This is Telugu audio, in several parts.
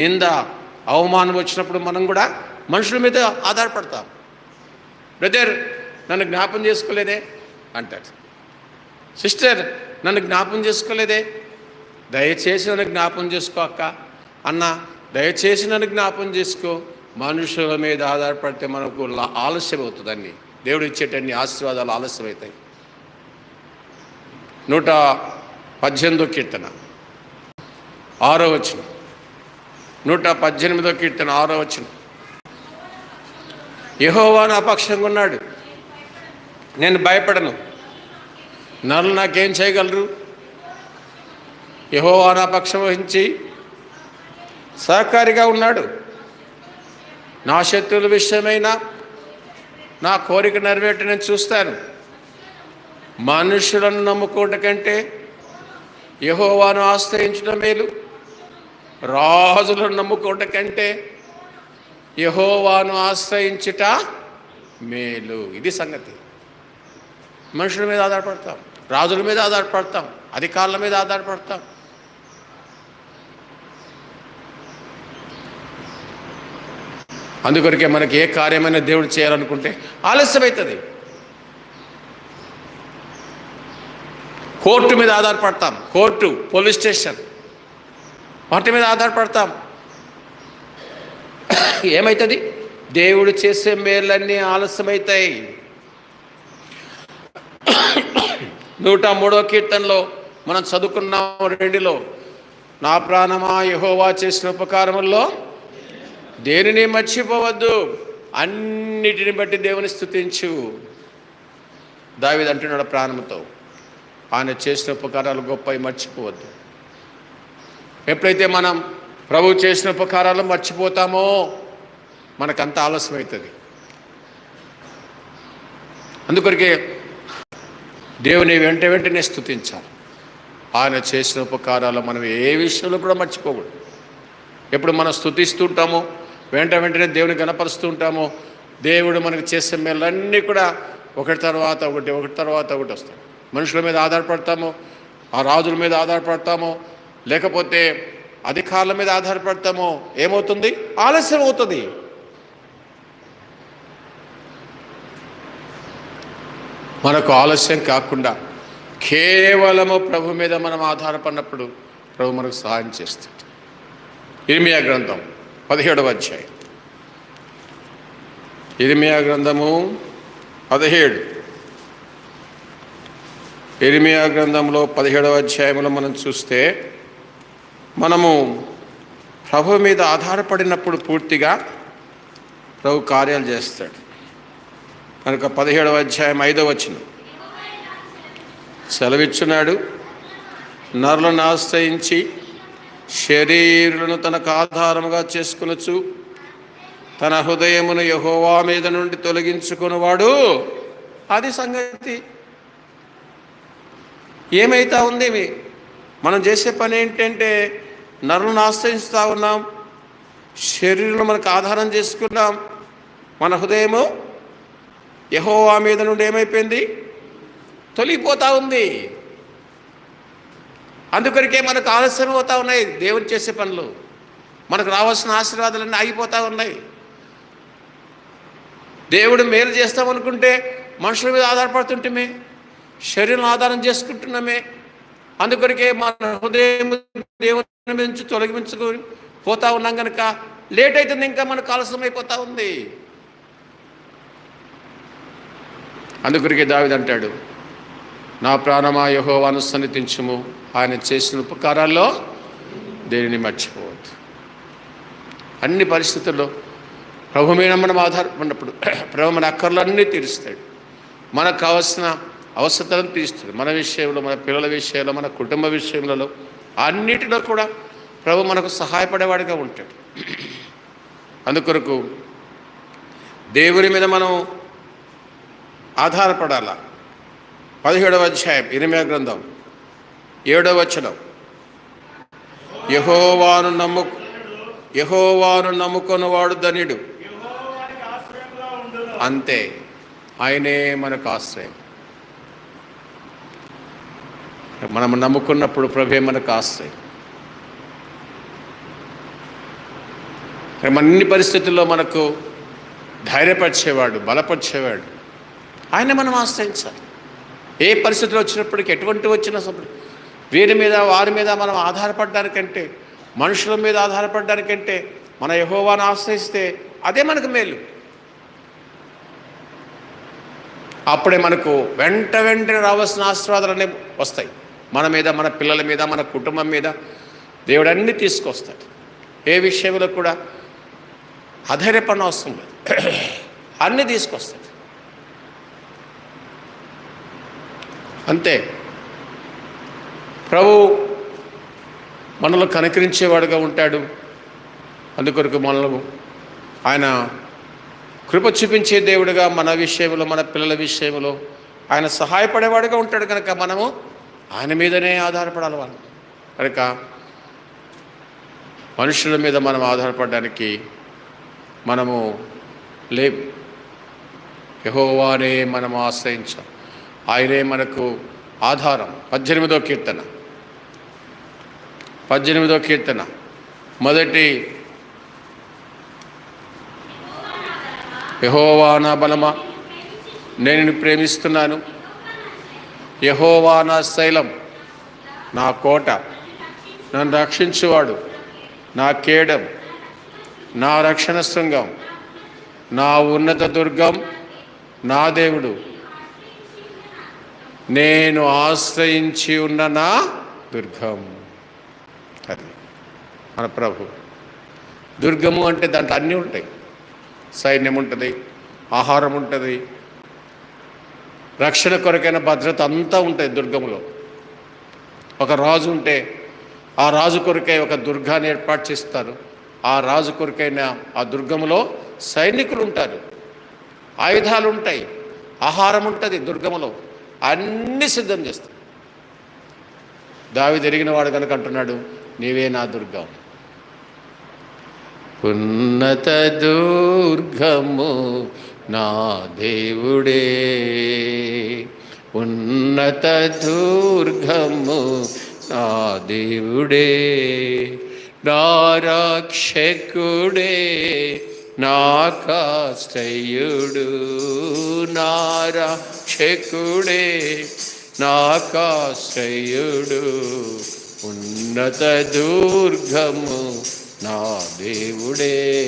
నింద అవమానం వచ్చినప్పుడు మనం కూడా మనుషుల మీద ఆధారపడతాం. బ్రదర్ నన్ను జ్ఞాపం చేసుకోలేదే అంటాడు. సిస్టర్ నన్ను జ్ఞాపం చేసుకోలేదే దయచేసి నన్ను జ్ఞాపం చేసుకో అక్క అన్న దయచేసి నన్ను జ్ఞాపం చేసుకో మనుషుల మీద ఆధారపడితే మనకు ఆలస్యం అవుతుందండి. దేవుడు ఇచ్చేటన్ని ఆశీర్వాదాలు ఆలస్యం అవుతాయి నూట పద్దెనిమిదో కీర్తన. ఆరో వచ్చిన నూట పద్దెనిమిదో కీర్తన ఆరో వచ్చిన యహోవాను అపక్షంగా పక్షంగా ఉన్నాడు. నేను భయపడను. నన్ను నాకేం చేయగలరు? యహోవాను అపక్షం వహించి సహకారిగా ఉన్నాడు. నా శత్రువుల విషయమైన నా కోరిక నెరవేర్ట నేను చూస్తాను. మనుషులను నమ్ముకోవటం కంటే యహోవాను ఆశ్రయించడం మేలు. రాజులను నమ్ముకోట కంటే యహోవాను ఆశ్రయించుట మేలు. ఇది సంగతి. మనుషుల మీద ఆధారపడతాం రాజుల మీద ఆధారపడతాం అధికారుల మీద ఆధారపడతాం. అందుకొరకే మనకి ఏ కార్యమైనా దేవుడు చేయాలనుకుంటే ఆలస్యమవుతుంది కోర్టు మీద ఆధారపడతాం. Court police station. వాటి మీద ఆధారపడతాం. ఏమవుతుంది దేవుడు చేసే మేళ్ళన్నీ ఆలస్యమవుతాయి నూట మూడో కీర్తనలో మనం చదువుకున్నాం రెండులో నా ప్రాణమా యహోవా చేసిన ఉపకారముల్లో దేనిని మర్చిపోవద్దు? అన్నిటిని బట్టి దేవుని స్థుతించు దావిది అంటున్నాడు ప్రాణముతో. ఆయన చేసిన ఉపకారాలు గొప్పవి మర్చిపోవద్దు. ఎప్పుడైతే మనం ప్రభు చేసిన ఉపకారాలు మర్చిపోతామో మనకంత ఆలస్యం అవుతుంది అందుకొరికే దేవుని వెంట వెంటనే స్థుతించాలి ఆయన చేసిన ఉపకారాలు మనం ఏ విషయంలో కూడా మర్చిపోకూడదు. ఎప్పుడు మనం స్థుతిస్తుంటామో వెంట వెంటనే దేవుని గణపరుస్తూ ఉంటామో దేవుడు మనకు చేసే మేలన్నీ కూడా ఒకటి తర్వాత ఒకటి ఒకటి తర్వాత ఒకటి వస్తాయి. మనుషుల మీద ఆధారపడతామో ఆ రాజుల మీద ఆధారపడతామో లేకపోతే అధికారుల మీద ఆధారపడతామో ఏమవుతుంది? ఆలస్యం అవుతుంది. మనకు ఆలస్యం కాకుండా కేవలము ప్రభు మీద మనం ఆధారపడినప్పుడు ప్రభు మనకు సహాయం చేస్తుంది ఇరిమియా గ్రంథం పదిహేడవ అధ్యాయం. ఇరిమియా గ్రంథము పదిహేడు. ఇరిమియా గ్రంథంలో పదిహేడవ అధ్యాయంలో మనం చూస్తే మనము ప్రభు మీద ఆధారపడినప్పుడు పూర్తిగా ప్రభు కార్యాలు చేస్తాడు. కనుక పదిహేడవ అధ్యాయం ఐదవ వచ్చిన సెలవిచ్చున్నాడు నరులను ఆశ్రయించి శరీరులను తనకు ఆధారముగా చేసుకునొచ్చు తన హృదయమును యహోవా మీద నుండి తొలగించుకునేవాడు. అది సంగతి. ఏమైతా ఉంది? మనం చేసే పని ఏంటంటే నరులను ఆశ్రయిస్తూ ఉన్నాం. శరీరం మనకు ఆధారం చేసుకున్నాం. మన హృదయము యహోవా మీద నుండి ఏమైపోయింది? తొలగిపోతూ ఉంది. అందుకొరికే మనకు ఆలస్యం అవుతూ ఉన్నాయి. దేవుడు చేసే పనులు. మనకు రావాల్సిన ఆశీర్వాదాలన్నీ ఆగిపోతూ ఉన్నాయి. దేవుడు మేలు చేస్తామనుకుంటే మనుషుల మీద ఆధారపడుతుంటమే. శరీరం ఆధారం చేసుకుంటున్నామే. అందుకొరికే మన హృదయం దేవుని నుంచి తొలగించుకొని పోతా ఉన్నాం కనుక లేట్ అవుతుంది ఇంకా మనకు ఆలస్యం అయిపోతూ ఉంది. అందుకొరికే దావిది అంటాడు నా ప్రాణమా యహోవాను సన్నిధించుము. ఆయన చేసిన ఉపకారాల్లో దేనిని మర్చిపోవద్దు. అన్ని పరిస్థితుల్లో ప్రభు మీద మనం ఆధారపడినప్పుడు ప్రభు మన అక్కర్లన్నీ తీరుస్తాడు. మనకు కావలసిన అవసరాలను తీరుస్తాడు. మన విషయంలో మన పిల్లల విషయంలో మన కుటుంబ విషయంలో అన్నిటిలో కూడా ప్రభు మనకు సహాయపడేవాడిగా ఉంటాడు. అందుకొరకు దేవుని మీద మనం ఆధారపడాల? పదిహేడవ అధ్యాయం ఇరిమే గ్రంథం ఏడవ వచనం. యహోవాను నమ్ము యహోవాను నమ్ముకొనివాడు ధనుడు అంతే ఆయనే మనకు ఆశ్రయం. మనం నమ్ముకున్నప్పుడు ప్రభే మనకు ఆశ్రయం. కానీ మన అన్ని పరిస్థితుల్లో మనకు ధైర్యపరిచేవాడు బలపరిచేవాడు. ఆయన మనం ఆశ్రయించాలి. ఏ పరిస్థితులు వచ్చినప్పటికీ ఎటువంటి వచ్చినా సరే వీరి మీద వారి మీద మనం ఆధారపడడానికంటే మనుషుల మీద ఆధారపడడానికంటే మన యహోవాను ఆశ్రయిస్తే అదే మనకు మేలు. అప్పుడే మనకు వెంట వెంటనే రావాల్సిన ఆశీర్వాదాలన్నీ వస్తాయి. మన మీద మన పిల్లల మీద మన కుటుంబం మీద దేవుడు అన్నీ తీసుకొస్తాడు. ఏ విషయంలో కూడా అధైర్యపడిన అవసరం లేదు. అన్నీ తీసుకొస్తుంది అంతే. ప్రభు మనలో కనికరించేవాడుగా ఉంటాడు. అందుకొరకు మనలో ఆయన కృప చూపించే దేవుడిగా మన విషయంలో మన పిల్లల విషయంలో ఆయన సహాయపడేవాడుగా ఉంటాడు కనుక మనము ఆయన మీదనే ఆధారపడాలి వాళ్ళు. కనుక మనుషుల మీద మనం ఆధారపడడానికి మనము లేవు యహోవానే మనం ఆశ్రయించాం. ఆయనే మనకు ఆధారం. పద్దెనిమిదో కీర్తన. పద్దెనిమిదో కీర్తన. మొదటి యహోవా నా బలమా? నేను ప్రేమిస్తున్నాను. యహోవా నా శైలం. నా కోట. నన్ను రక్షించువాడు. నా కేడం. నా రక్షణ శృంగం నా ఉన్నత దుర్గం నా దేవుడు. నేను ఆశ్రయించి ఉన్న నా దుర్గం. అది మన ప్రభు. దుర్గము అంటే దాంట్లో అన్నీ ఉంటాయి. సైన్యం ఉంటుంది ఆహారం ఉంటుంది. రక్షణ కొరకైన భద్రత అంతా ఉంటుంది దుర్గంలో ఒక రాజు ఉంటే ఆ రాజు కొరకై ఒక దుర్గాన్ని ఏర్పాటు చేస్తారు. ఆ రాజు కొరికైన ఆ దుర్గములో సైనికులు ఉంటారు ఆయుధాలు ఉంటాయి ఆహారం ఉంటుంది దుర్గములో. అన్నీ సిద్ధం చేస్తారు. దావి తిరిగిన వాడు కనుక అంటున్నాడు నీవే నా దుర్గం. ఉన్నత దుర్గము నా దేవుడే. ఉన్నత దుర్గము నా దేవుడే. నారక్షకుడే నాకాశ్రయుడు. నారక్షకుడే నాకాశ్రయుడు. ఉన్నత దుర్గము నా దేవుడే.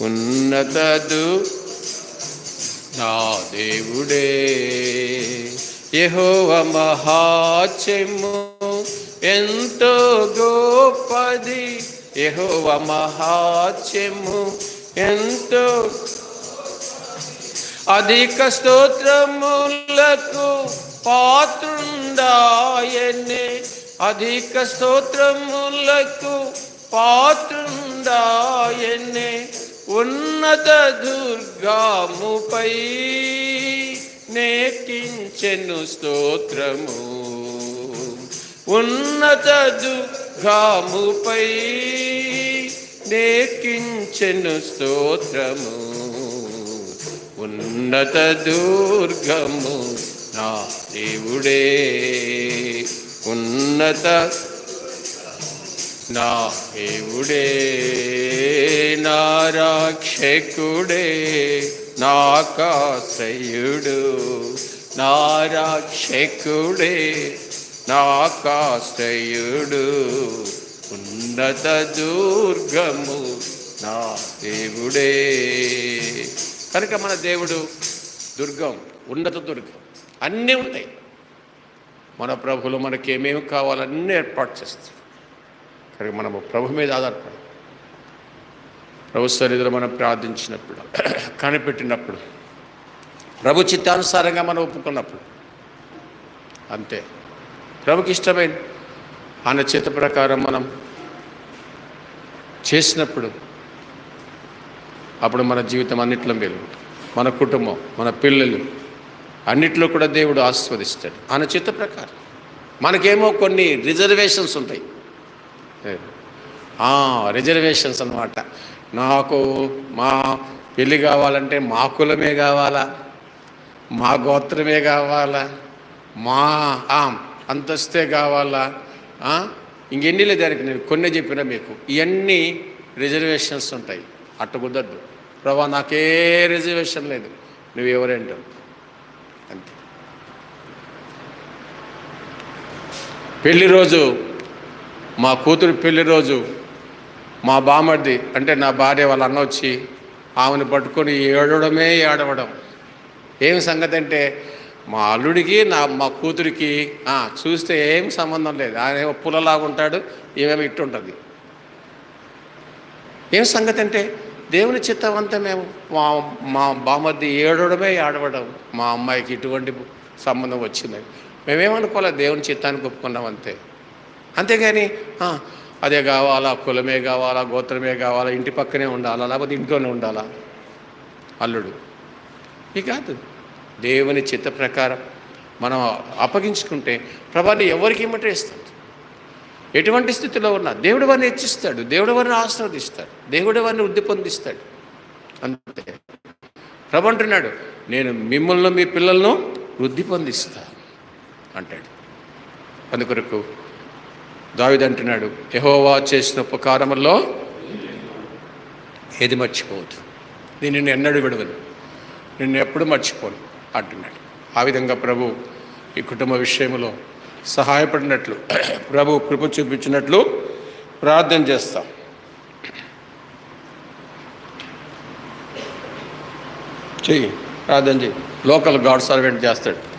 ఉన్నత దు నా దేవుడే. యెహోవ మహాచెము ఎంతో గోపది ఎహోవ మహాచెము ఎంతో అధిక స్తోత్రములకు పాత్రుందాయనే అధిక స్తోత్రములకు పాత్రుందాయనే ఉన్నత దుర్గాముపై నేకించెను స్తోత్రము. ఉన్నత దుర్గాముపై నేకించెను స్తోత్రము. ఉన్నత దుర్గము నా దేవుడే. ఉన్నత నా దేవుడే నా రాక్షకుడే నాకాశ్రయుడు నా రాక్షకుడే. నాకాశ్రయుడు ఉన్నత దుర్గము నా దేవుడే కనుక మన దేవుడు దుర్గం ఉన్నత దుర్గం అన్నీ ఉంటాయి మన ప్రభులు మనకి ఏమేమి కావాలన్నీ ఏర్పాటు చేస్తాడు కనుక మనము ప్రభు మీద ఆధారపడి ప్రభు సన్నిధిలో మనం ప్రార్థించినప్పుడు కనిపెట్టినప్పుడు ప్రభు చిత్తానుసారంగా మనం ఒప్పుకున్నప్పుడు అంతే. ప్రభుకి ఇష్టమైన ఆయన చేత ప్రకారం మనం చేసినప్పుడు అప్పుడు మన జీవితం అన్నిట్లో మేలు మన కుటుంబం మన పిల్లలు అన్నిట్లో కూడా దేవుడు ఆస్వాదిస్తాడు. ఆయన చిత్త ప్రకారం. మనకేమో కొన్ని రిజర్వేషన్స్ ఉంటాయి. రిజర్వేషన్స్ అన్నమాట. నాకు మా పెళ్ళి కావాలంటే మా కులమే కావాలా? మా గోత్రమే కావాలా? మా అంతస్తే కావాలా? ఇంకెన్ని లేదు దానికి నేను కొన్ని చెప్పిన మీకు. ఇవన్నీ రిజర్వేషన్స్ ఉంటాయి. అట్ట కుదరదు. ప్రభా నాకే రిజర్వేషన్ లేదు. నువ్వు ఎవరేంటో అంతే. పెళ్ళి రోజు మా కూతురు పెళ్ళి రోజు మా బామర్ది అంటే నా భార్య వాళ్ళ అన్న వచ్చి ఆమెను పట్టుకొని ఏడవడమే ఏడవడం. ఏమి సంగతి అంటే మా అల్లుడికి నా మా కూతురికి చూస్తే ఏం సంబంధం లేదు. ఆయన ఏమో పుల్లలాగా ఉంటాడు ఏమేమి ఇట్టుంటుంది. ఏం సంగతి అంటే దేవుని చిత్తం అంతా మేము మా మా బామర్ది ఏడవడమే ఏడవడం మా అమ్మాయికి ఇటువంటి సంబంధం వచ్చిందని మేమేమనుకోలేదు దేవుని చిత్తానికి ఒప్పుకున్నాం అంతే. అంతేగాని అదే కావాలా కులమే కావాలా గోత్రమే కావాలా ఇంటి పక్కనే ఉండాలా లేకపోతే ఇంట్లోనే ఉండాలా? అల్లుడు. ఇది కాదు. దేవుని చిత్త ప్రకారం మనం అప్పగించుకుంటే ప్రభాని ఎవరికి ఇమ్మటే ఇస్తాడు? ఎటువంటి స్థితిలో ఉన్నా దేవుడు వారిని హెచ్చిస్తాడు దేవుడు వారిని ఆశీర్వదిస్తాడు దేవుడు వారిని వృద్ధి పొందిస్తాడు. అంతే. ప్రభు అంటున్నాడు నేను మిమ్మల్ని మీ పిల్లలను వృద్ధి పొందిస్తా అంటాడు. అందుకొరకు దావిది అంటున్నాడు ఎహోవా చేసిన ఉపకారముల్లో ఏది మర్చిపోవద్దు. నేను నిన్ను ఎన్నడూ విడవను. నిన్ను ఎప్పుడు మర్చిపోను. అంటున్నాడు ఆ విధంగా ప్రభు ఈ కుటుంబ విషయంలో సహాయపడినట్లు ప్రభు కృప చూపించినట్లు ప్రార్థన చేస్తాం. చెయ్యి ప్రార్థన చెయ్యి. లోకల్ గాడ్ సర్వెంట్ చేస్తాడు.